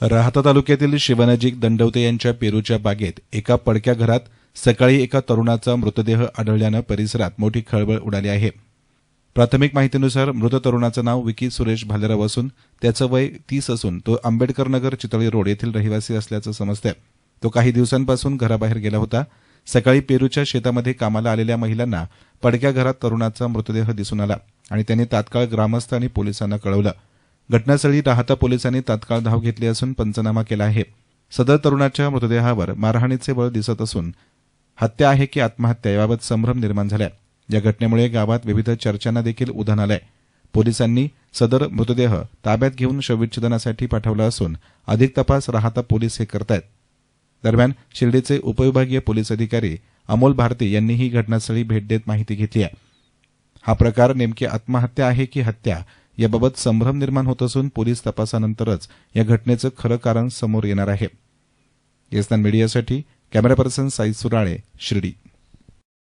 राहता तालुक्यातील शिवनजीक दंडवते यांच्या पेरूच्या बागेत एका पडक्या घरात सकाळी एका तरुणाचा मृतदेह आढळल्यानं परिसरात मोठी खळबळ उडाली आहे. प्राथमिक माहितीनुसार मृत तरुणाचं नाव विकी सुरेश भालेराव असून त्याचं वय तीस असून तो आंबेडकर नगर चितळी रोड येथील रहिवासी असल्याचं समजतंय. तो काही दिवसांपासून घराबाहेर गेला होता. सकाळी पेरूच्या शेतामध्ये कामाला आलेल्या महिलांना पडक्या घरात तरुणाचा मृतदेह दिसून आला आणि त्यांनी तात्काळ ग्रामस्थ आणि पोलिसांना कळवलं. घटनास्थळी राहता पोलिसांनी तात्काळ धाव घेतली असून पंचनामा केला आहे. सदर तरुणाच्या मृतदेहावर मारहाणीचे बळ दिसत असून हत्या आहे की आत्महत्या याबाबत संभ्रम निर्माण झाला या घटनेमुळे गावात विविध चर्चांना देखील उधाण आलंय. पोलिसांनी सदर मृतदेह ताब्यात घेऊन शवविच्छेदनासाठी पाठवला असून अधिक तपास राहता पोलीस हे करतायत. दरम्यान शिर्डीचे उपविभागीय पोलीस अधिकारी अमोल भारती यांनी ही घटनास्थळी भेट देत माहिती घेतली आहे. हा प्रकार नेमकी आत्महत्या आहे की हत्या याबाबत संभ्रम निर्माण होत असून पोलीस तपासानंतरच या घटनेचं खरं कारण समोर येणार आहे. येस्तान मीडियासाठी कॅमेरा पर्सन साई सुराळे शिर्डी.